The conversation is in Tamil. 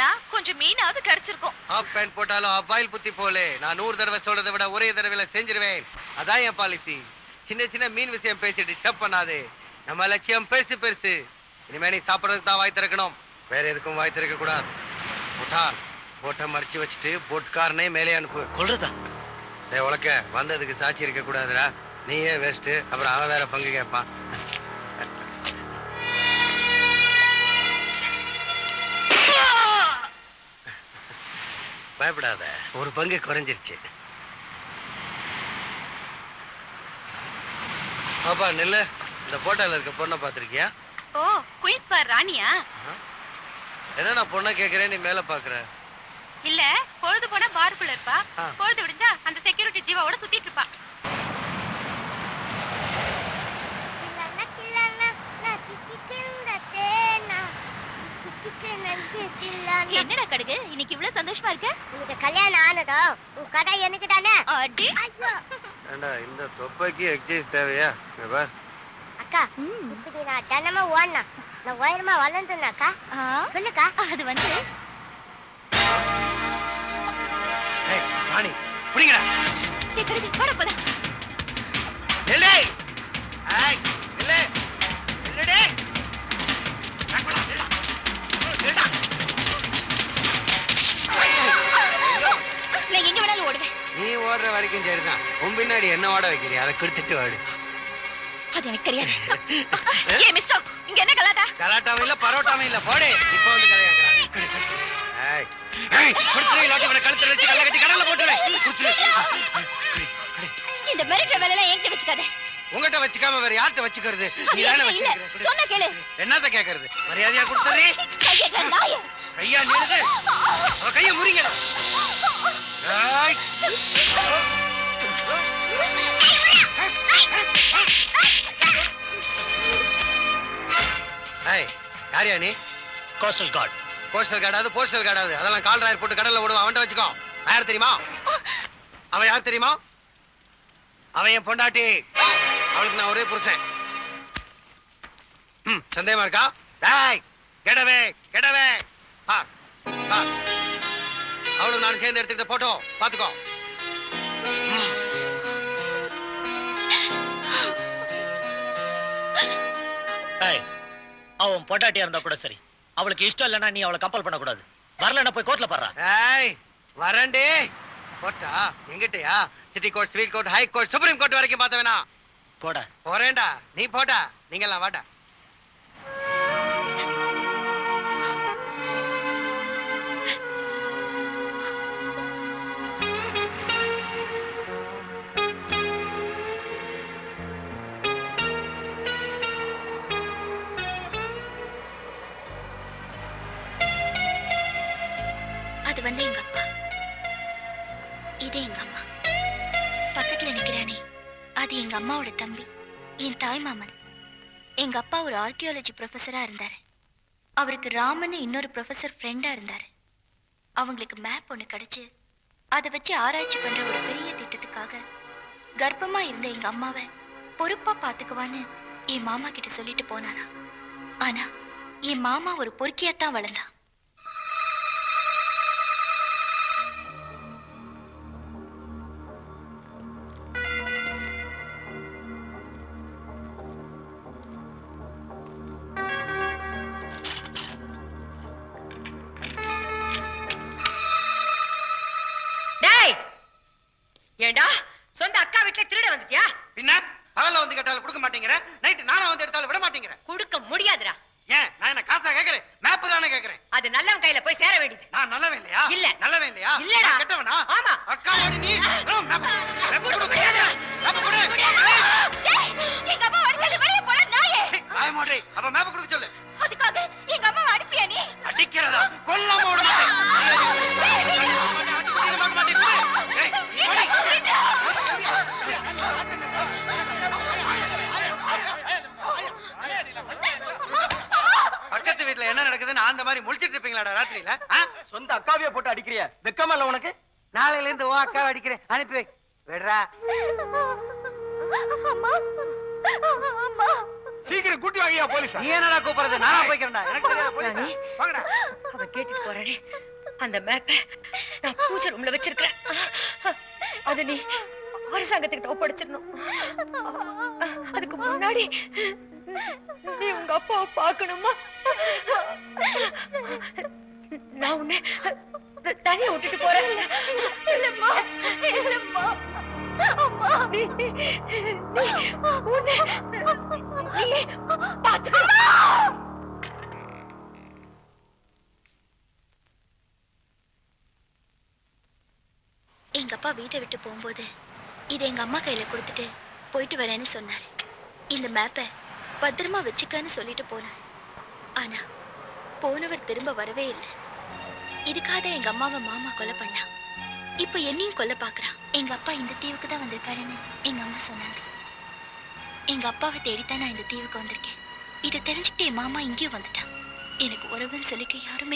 போட்டிருந்தோம்னா கொஞ்சம் மீனாவது கிடைச்சிருக்கும். ஹாஃப் பேண்ட் போட்டாலும் அப்பாயில் புத்தி போலே. நான் நூறு தடவை சொல்றதை விட ஒரே தடவையில செஞ்சிருவேன். அதான் என் பாலிசி சின்ன சின்ன மீன் விஷயம் பேசி டிஸ்டர்ப் பண்ணாதே. நம்ம லட்சியம் பெருசு பெருசு. இனிமே நீ சாப்பிடறதுக்கு தான் வாய் திறக்கணும். வேற எதுக்கும் வாய் திறக்க கூடாது. முட்டாள் போட்டை மறைச்சு வச்சுட்டு போட்காரனே மேலே அனுப்பு. கொள்றதா டேய் உலக்க வந்ததுக்கு சாட்சி இருக்க கூடாதுடா. நீயே வேஸ்ட் அப்புறம் அவன் வேற பங்கு கேட்பான். பயப்படாத. ஒரு பங்கு குறைஞ்சிருச்சு. பாப்பா நில்லு இந்த போட்டோல இருக்க பொண்ணை பார்த்திருக்கியா? ஓ குயின்ஸ் பார் ராணியா? என்ன நான் பொண்ணை கேட்கறேன் நீ மேல பாக்குற இல்ல பொழுது போனா பாருக்குள்ள இருப்பா. பொழுது விடிஞ்சா அந்த செக்யூரிட்டி ஜீவாவோட சுத்திட்டு என்னடா கடுகு? இன்னைக்கு இவ்வளவு சந்தோஷமா இருக்க? உனக்கு கல்யாணம் ஆனதோ உன் கடை எனக்கு தானே? அடி. ஐயோ. ஏண்டா இந்த தொப்பைக்கு எக்ஸசைஸ் தேவையா? பார். அக்கா இப்படி நான் தினமும் ஓடனா நான் உயரமா வளர்ந்துனாக்கா ஆ, சொல்லுக்கா. அது வந்து? ராணி புடிங்கடா. போட போல உன் பின்னாடி என்ன ஓட வைக்கிறியா? அதை கொடுத்துட்டு வாடு. அது எனக்கு தெரியாது. ஏய் மிஸ்டர் இங்க என்ன கலாட்டா? கலாட்டாவும் இல்ல பரோட்டாவும் இல்ல. போடு. இப்ப வந்து கலையாக்குறான் ஏய் ஏய் கொடுத்துரு இல்லாட்டி இவனை கழுத்துல வச்சு கல்ல கட்டி கடல்ல போட்டுரு கொடுத்துரு. இந்த மிரட்டுற வேலை எல்லாம் என்கிட்ட வச்சுக்காத. உங்ககிட்ட வச்சுக்காம வேற யார்கிட்ட வச்சுக்கிறது? நீ தானே. வச்சிருக்கிற சொன்னா கேளு. என்னத்த கேக்குறது? மரியாதையா நாயே. கையா நிறுது அவ கைய முறிங்க. ஏய். யாரியா நீ? கோஸ்டல் கார்டு போஸ்டல் கார்டாது போஸ்டல் கார்டாது அதெல்லாம் கால் ராயர் போட்டு கடல்ல விடுவான் அவன்கிட்ட வச்சுக்கோ. யார் தெரியுமா? அவன் யார் தெரியுமா? அவன் என் பொண்டாட்டி. அவளுக்கு நான் ஒரே புருஷன். ம் சந்தேகமா இருக்கா? டேய் கெடவே கெடவே. அவளும் நானும் சேர்ந்து எடுத்துக்கிட்ட போட்டோ பாத்துக்கோ அவன் பொட்டாட்டியா இருந்தா கூட சரி. அவளுக்கு இஷ்டம் இல்லைன்னா நீ அவளை கம்பல் பண்ணக்கூடாது. வரலன்னா போய் கோர்ட்ல படுறா. ஏய் வரண்டே போட்டா எங்கிட்டயா? City court civil court high court supreme court வரைக்கும் பார்த்தவனா? போட. போறேன்டா. நீ போடா. நீங்கெல்லாம் வாடா. இது வந்து எங்க அப்பா இது எங்க அம்மா. பக்கத்துல நிக்கிறானே. அது எங்க அம்மாவோட தம்பி. என் தாய் மாமன். எங்க அப்பா ஒரு ஆர்கியாலஜி ப்ரொஃபஸரா இருந்தாரு. அவருக்கு ராமன் இன்னொரு ப்ரொஃபஸர் ஃப்ரெண்டா இருந்தாரு. அவங்களுக்கு மேப் ஒன்று கிடைச்சு அதை வச்சு ஆராய்ச்சி பண்ற ஒரு பெரிய திட்டத்துக்காக கர்ப்பமா இருந்த எங்க அம்மாவை பொறுப்பா பாத்துக்குவான்னு என் மாமா கிட்ட சொல்லிட்டு போனாரா ஆனா என் மாமா ஒரு பொறுக்கியாத்தான் வளர்ந்தான். மாட்டேங்கிற? நைட்டு நானா வந்து எடுத்தாலும் விட மாட்டேங்கிற? கொடுக்க முடியாதுடா. ஏன்? நான் என்ன காசா கேக்குறேன்? மேப் தானே கேக்குறேன்? அது நல்லவன் கையில போய் சேர வேண்டியது. நான் நல்லவன் இல்லையா? இல்ல. நல்லவன் இல்லையா? இல்லடா. கெட்டவனா? ஆமா. அக்கா ஓடி நீ. map. map கொடு. map கொடு. எங்க அம்மா அடிக்கல வெளியே போன நாயே. சீ, வாய மூடு. அப்ப மேப் கொடுக்க சொல்லு. அதுக்காக எங்க அம்மா அடிப்பியா நீ? அடிக்கிறதா? கொல்லாம விட என்ன நடக்குதுன்னு அந்த மாதிரி முழிச்சிட்டு இருப்பீங்களாடா ராத்திரியில? சொந்த அக்காவிய போட்டு அடிக்கிறிய. வெக்கமா இல்ல உனக்கு? நாளையில இருந்து உன் அக்காவை அடிக்கிறேன். அனுப்பி வை. விடுறா. சீக்கிரம் கூட்டி வாங்கயா போலீஸ்? நீ என்னடா கூப்பிடுறது? நானா போய்க்கிறேன்டா. எனக்கு. வாங்கடா. அவ கேட்டுட்டு போறேனே அந்த மேப்பை நான் பூஜை ரூம்ல வச்சிருக்கிறேன். அது நீ அரசாங்கத்துக்கிட்ட ஒப்படைச்சிடணும். அதுக்கு முன்னாடி நீ உங்க அப்பாவை பார்க்கணுமா? நான் உன்னை தனியா விட்டுட்டு போறேன். இல்லம்மா இல்லம்மா. அம்மா. நீ நீ உன்னை நீ எங்க அப்பா வீட்டை விட்டு போகும்போது இதை எங்க அம்மா கையில கொடுத்துட்டு போயிட்டு வரேன்னு சொன்னாரு. இந்த மேப்பை பத்திரமா வச்சுக்கன்னு சொல்லிட்டு போனார். ஆனா போனவர் திரும்ப வரவே இல்லை. இதுக்காக தான் எங்க அம்மாவை மாமா கொலை பண்ணா. இப்ப என்னையும் கொல்ல பாக்குறான் எங்க அப்பா இந்த தீவுக்கு தான் வந்திருக்காருன்னு எங்க அம்மா சொன்னாங்க. எங்க அப்பாவை தேடித்தான் நான் இந்த தீவுக்கு வந்திருக்கேன். இதை தெரிஞ்சுக்கிட்டு என் மாமா இங்கேயும் வந்துட்டான். எனக்கு உறவுன்னு சொல்லிக்க யாருமே